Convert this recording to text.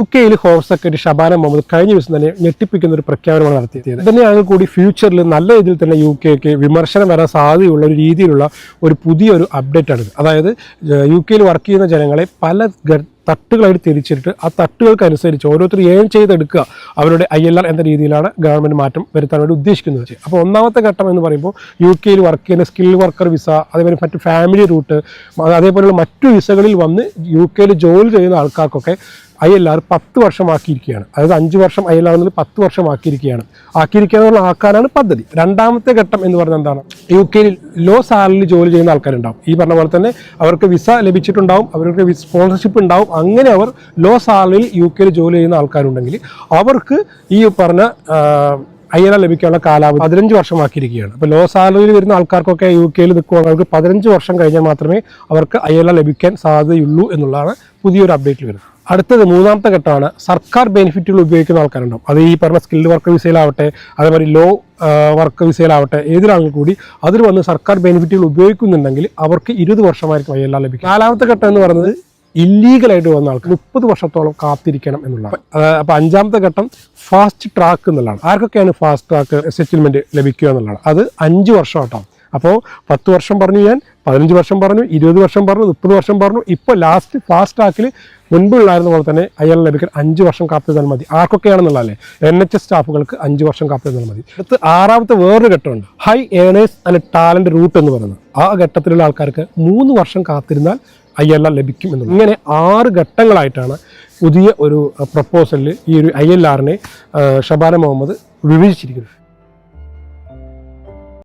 U കെയിൽ home secretary Shabana Muhammad കഴിഞ്ഞ ദിവസം തന്നെ ഞെട്ടിപ്പിക്കുന്ന ഒരു പ്രഖ്യാപനമാണ് നടത്തിയത്. തന്നെയാണ് കൂടി ഫ്യൂച്ചറിൽ നല്ല രീതിയിൽ തന്നെ യു കെക്ക് വിമർശനം വരാൻ സാധ്യതയുള്ള ഒരു രീതിയിലുള്ള ഒരു പുതിയൊരു അപ്ഡേറ്റ് ആണ് അതായത് യു കെയിൽ വർക്ക് ചെയ്യുന്ന ജനങ്ങളെ പല തട്ടുകളായിട്ട് തിരിച്ചിട്ട് ആ തട്ടുകൾക്കനുസരിച്ച് ഓരോരുത്തർ ഏൺ ചെയ്തെടുക്കുക അവരുടെ ഐ എൽ ആർ എന്ന രീതിയിലാണ് ഗവൺമെന്റ് മാറ്റം വരുത്താൻ വേണ്ടി ഉദ്ദേശിക്കുന്നത്. അപ്പോൾ ഒന്നാമത്തെ ഘട്ടം എന്ന് പറയുമ്പോൾ യു കെയിൽ വർക്ക് ചെയ്യുന്ന സ്കിൽ വർക്കർ വിസ അതേപോലെ മറ്റ് ഫാമിലി റൂട്ട് അതേപോലെയുള്ള മറ്റു വിസകളിൽ വന്ന് യു കെയിൽ ജോലി ചെയ്യുന്ന ആൾക്കാർക്കൊക്കെ ഐ എൽ ആർ പത്ത് വർഷമാക്കിയിരിക്കുകയാണ്. അതായത് അഞ്ച് വർഷം ഐ എൽ ആർ എന്നുള്ളത് പത്ത് വർഷമാക്കിയിരിക്കുകയാണ്. ആക്കിയിരിക്കുക ആക്കാനാണ് പദ്ധതി. രണ്ടാമത്തെ ഘട്ടം എന്ന് പറഞ്ഞാൽ എന്താണ്? യു കെയിൽ ലോ സാലറിയിൽ ജോലി ചെയ്യുന്ന ആൾക്കാരുണ്ടാവും. ഈ പറഞ്ഞ പോലെ തന്നെ അവർക്ക് വിസ ലഭിച്ചിട്ടുണ്ടാവും അവർക്ക് സ്പോൺസർഷിപ്പ് ഉണ്ടാവും അങ്ങനെ അവർ ലോ സാലറിയിൽ യു കെയിൽ ജോലി ചെയ്യുന്ന ആൾക്കാരുണ്ടെങ്കിൽ അവർക്ക് ഈ പറഞ്ഞ ഐ എൽ ആർ ലഭിക്കാനുള്ള കാലാവധി പതിനഞ്ച് വർഷമാക്കിയിരിക്കുകയാണ്. അപ്പോൾ ലോ സാലറിയിൽ വരുന്ന ആൾക്കാർക്കൊക്കെ യു കെയിൽ നിൽക്കുകയാണെങ്കിൽ അവർക്ക് പതിനഞ്ച് വർഷം കഴിഞ്ഞാൽ മാത്രമേ അവർക്ക് ഐ എൽ ആർ ലഭിക്കാൻ സാധ്യതയുള്ളൂ എന്നുള്ളതാണ് പുതിയൊരു അപ്ഡേറ്റിൽ വരുന്നത്. അടുത്തത് മൂന്നാമത്തെ ഘട്ടമാണ് സർക്കാർ ബെനിഫിറ്റുകൾ ഉപയോഗിക്കുന്ന ആൾക്കാരുണ്ടാവും. അത് ഈ പറഞ്ഞ സ്കിൽഡ് വർക്ക് വിസയിലാവട്ടെ അതേപോലെ ലോ വർക്ക് വിസയിലാവട്ടെ ഏതൊരാളിൽ കൂടി അതിൽ വന്ന് സർക്കാർ ബെനിഫിറ്റുകൾ ഉപയോഗിക്കുന്നുണ്ടെങ്കിൽ അവർക്ക് ഇരുപത് വർഷമായിരിക്കും ഐ ലഭിക്കും നാലാമത്തെ ഘട്ടം എന്ന് പറയുന്നത് ഇല്ലീഗലായിട്ട് വന്ന ആൾക്ക് മുപ്പത് വർഷത്തോളം കാത്തിരിക്കണം എന്നുള്ളതാണ്. അപ്പോൾ അഞ്ചാമത്തെ ഘട്ടം ഫാസ്റ്റ് ട്രാക്ക് എന്നുള്ളതാണ്. ആർക്കൊക്കെയാണ് ഫാസ്റ്റ് ട്രാക്ക് സെറ്റിൽമെന്റ് ലഭിക്കുക എന്നുള്ളതാണ്. അത് അഞ്ച് വർഷം കേട്ടോ അപ്പോൾ പത്ത് വർഷം പറഞ്ഞു ഞാൻ പതിനഞ്ച് വർഷം പറഞ്ഞു ഇരുപത് വർഷം പറഞ്ഞു മുപ്പത് വർഷം പറഞ്ഞു. ഇപ്പോൾ ലാസ്റ്റ് ഫാസ്റ്റ് ട്രാക്കിൽ മുൻപുള്ളായിരുന്ന പോലെ തന്നെ അയാൾ ലഭിക്കാൻ അഞ്ച് വർഷം കാത്തിരുന്നാൽ മതി. ആർക്കൊക്കെയാണെന്നുള്ളതല്ലേ എൻ എച്ച് എസ് സ്റ്റാഫുകൾക്ക് അഞ്ച് വർഷം കാത്തിരുന്നാൽ മതി. അടുത്ത് ആറാമത്തെ വേറൊരു ഘട്ടമുണ്ട്. High earners and talent route എന്ന് പറയുന്നത്. ആ ഘട്ടത്തിലുള്ള ആൾക്കാർക്ക് മൂന്ന് വർഷം കാത്തിരുന്നാൽ ഐ എൽ ആർ ലഭിക്കും എന്നുള്ളത്. ഇങ്ങനെ ആറ് ഘട്ടങ്ങളായിട്ടാണ് പുതിയ ഒരു പ്രപ്പോസലിൽ ഈ ഒരു ഐ എൽ ആറിനെ ഷബാന മുഹമ്മദ് വിഭജിച്ചിരിക്കുന്നത്.